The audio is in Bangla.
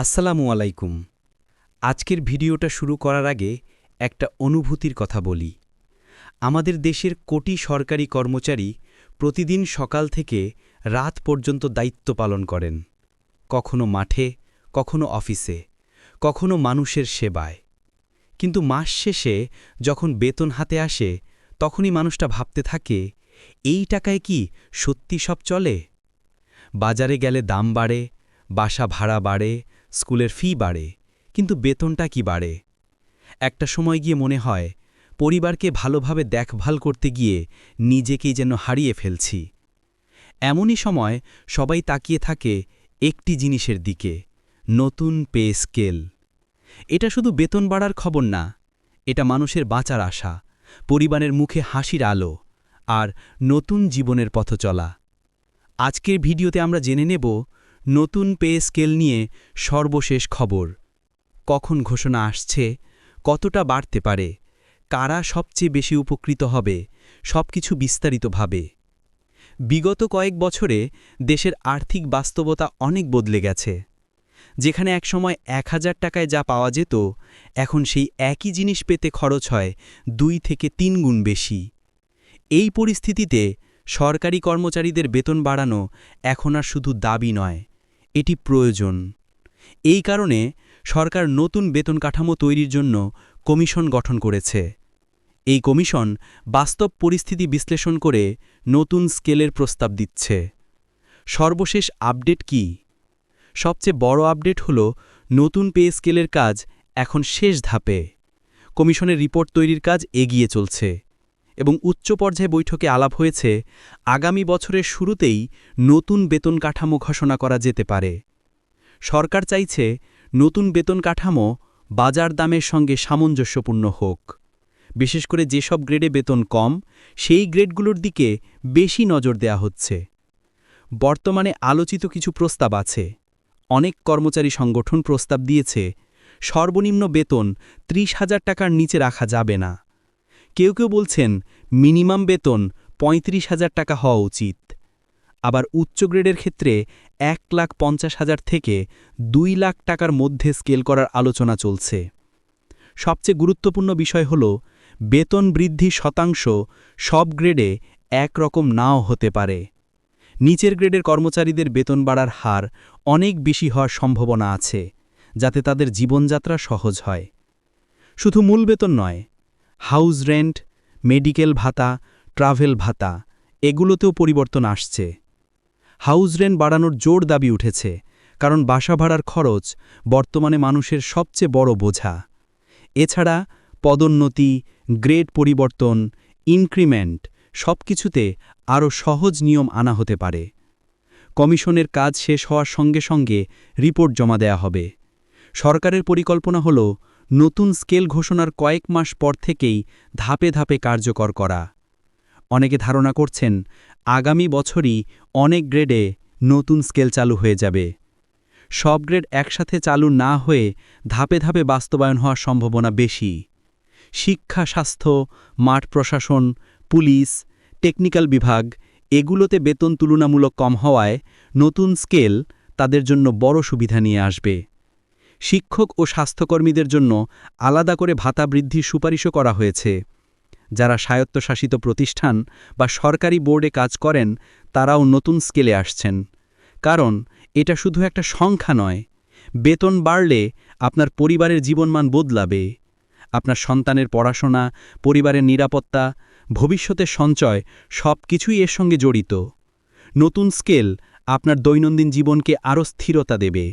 আসসালামু আলাইকুম। আজকের ভিডিওটা শুরু করার আগে একটা অনুভূতির কথা বলি। আমাদের দেশের কোটি সরকারি কর্মচারী প্রতিদিন সকাল থেকে রাত পর্যন্ত দায়িত্ব পালন করেন। কখনো মাঠে, কখনো অফিসে, কখনো মানুষের সেবায়। কিন্তু মাস শেষে যখন বেতন হাতে আসে, তখনই মানুষটা ভাবতে থাকে, এই টাকায় কি সত্যি সব চলে? বাজারে গেলে দাম বাড়ে, বাসা ভাড়া বাড়ে স্কুলের ফি বাড়ে, কিন্তু বেতনটা কি বাড়ে? একটা সময় গিয়ে মনে হয়, পরিবারকে ভালোভাবে দেখভাল করতে গিয়ে নিজেকেই যেন হারিয়ে ফেলছি। এমনই সময় সবাই তাকিয়ে থাকে একটি জিনিসের দিকে, নতুন পে স্কেল। এটা শুধু বেতন বাড়ার খবর না, এটা মানুষের বাঁচার আশা, পরিবারের মুখে হাসির আলো, আর নতুন জীবনের পথ চলা আজকের ভিডিওতে আমরা জেনে নেব নতুন পে স্কেল নিয়ে সর্বশেষ খবর। কখন ঘোষণা আসছে? কতটা বাড়তে পারে? কারা সবচেয়ে বেশি উপকৃত হবে? সবকিছু বিস্তারিতভাবে। বিগত কয়েক বছরে দেশের আর্থিক বাস্তবতা অনেক বদলে গেছে। যেখানে একসময় এক হাজার টাকায় যা পাওয়া যেত, এখন সেই একই জিনিস পেতে খরচ হয় দুই থেকে তিন গুণ বেশি। এই পরিস্থিতিতে সরকারি কর্মচারীদের বেতন বাড়ানো এখন আর শুধু দাবি নয় এটি প্রয়োজন। এই কারণে সরকার নতুন বেতন কাঠামো তৈরির জন্য কমিশন গঠন করেছে। এই কমিশন বাস্তব পরিস্থিতি বিশ্লেষণ করে নতুন স্কেলের প্রস্তাব দিচ্ছে। সর্বশেষ আপডেট কি? সবচেয়ে বড় আপডেট হল নতুন পে স্কেলের কাজ এখন শেষ ধাপে। কমিশনের রিপোর্ট তৈরির কাজ এগিয়ে চলছে। এবং উচ্চ পর্যায়ে বৈঠকে আলাপ হয়েছে, আগামী বছরের শুরুতেই নতুন বেতন কাঠামো ঘোষণা করা যেতে পারে। সরকার চাইছে নতুন বেতন কাঠামো বাজার দামের সঙ্গে সামঞ্জস্যপূর্ণ হোক। বিশেষ করে যেসব গ্রেডে বেতন কম, সেই গ্রেডগুলোর দিকে বেশি নজর দেয়া হচ্ছে। বর্তমানে আলোচিত কিছু প্রস্তাব আছে। অনেক কর্মচারী সংগঠন প্রস্তাব দিয়েছে, সর্বনিম্ন বেতন ত্রিশ হাজার টাকার নিচে রাখা যাবে না। কেউ কেউ বলছেন, মিনিমাম বেতন পঁয়ত্রিশ হাজার টাকা হওয়া উচিত। আবার উচ্চ গ্রেডের ক্ষেত্রে এক লাখ পঞ্চাশ হাজার থেকে দুই লাখ টাকার মধ্যে স্কেল করার আলোচনা চলছে। সবচেয়ে গুরুত্বপূর্ণ বিষয় হল, বেতন বৃদ্ধি শতাংশ সব গ্রেডে একরকম নাও হতে পারে। নিচের গ্রেডের কর্মচারীদের বেতন বাড়ার হার অনেক বেশি হওয়ার সম্ভাবনা আছে, যাতে তাদের জীবনযাত্রা সহজ হয়। শুধু মূল বেতন নয় হাউস রেন্ট, মেডিকেল ভাতা, ট্রাভেল ভাতা, এগুলোতেও পরিবর্তন আসছে। হাউস রেন্ট বাড়ানোর জোর দাবি উঠেছে, কারণ বাসা ভাড়ার খরচ বর্তমানে মানুষের সবচেয়ে বড় বোঝা। এছাড়া পদোন্নতি, গ্রেড পরিবর্তন, ইনক্রিমেন্ট সবকিছুতে আরও সহজ নিয়ম আনা হতে পারে। কমিশনের কাজ শেষ হওয়ার সঙ্গে সঙ্গে রিপোর্ট জমা দেয়া হবে। সরকারের পরিকল্পনা হল নতুন স্কেল ঘোষণার কয়েক মাস পর থেকেই ধাপে ধাপে কার্যকর করা। অনেকে ধারণা করছেন, আগামী বছরই অনেক গ্রেডে নতুন স্কেল চালু হয়ে যাবে। সব গ্রেড একসাথে চালু না হয়ে ধাপে ধাপে বাস্তবায়ন হওয়ার সম্ভাবনা বেশি। শিক্ষা, স্বাস্থ্য, মাঠ প্রশাসন, পুলিশ, টেকনিক্যাল বিভাগ এগুলোতে বেতন তুলনামূলক কম হওয়ায় নতুন স্কেল তাদের জন্য বড় সুবিধা নিয়ে আসবে। শিক্ষক ও স্বাস্থ্যকর্মীদের জন্য আলাদা করে ভাতা বৃদ্ধির সুপারিশও করা হয়েছে। যারা স্বায়ত্তশাসিত প্রতিষ্ঠান বা সরকারি বোর্ডে কাজ করেন, তারাও নতুন স্কেলে আসছেন। কারণ এটা শুধু একটা সংখ্যা নয়, বেতন বাড়লে আপনার পরিবারের জীবনমান বদলাবে। আপনার সন্তানের পড়াশোনা, পরিবারের নিরাপত্তা, ভবিষ্যতের সঞ্চয় সব কিছুই এর সঙ্গে জড়িত। নতুন স্কেল আপনার দৈনন্দিন জীবনকে আরও স্থিরতা দেবে।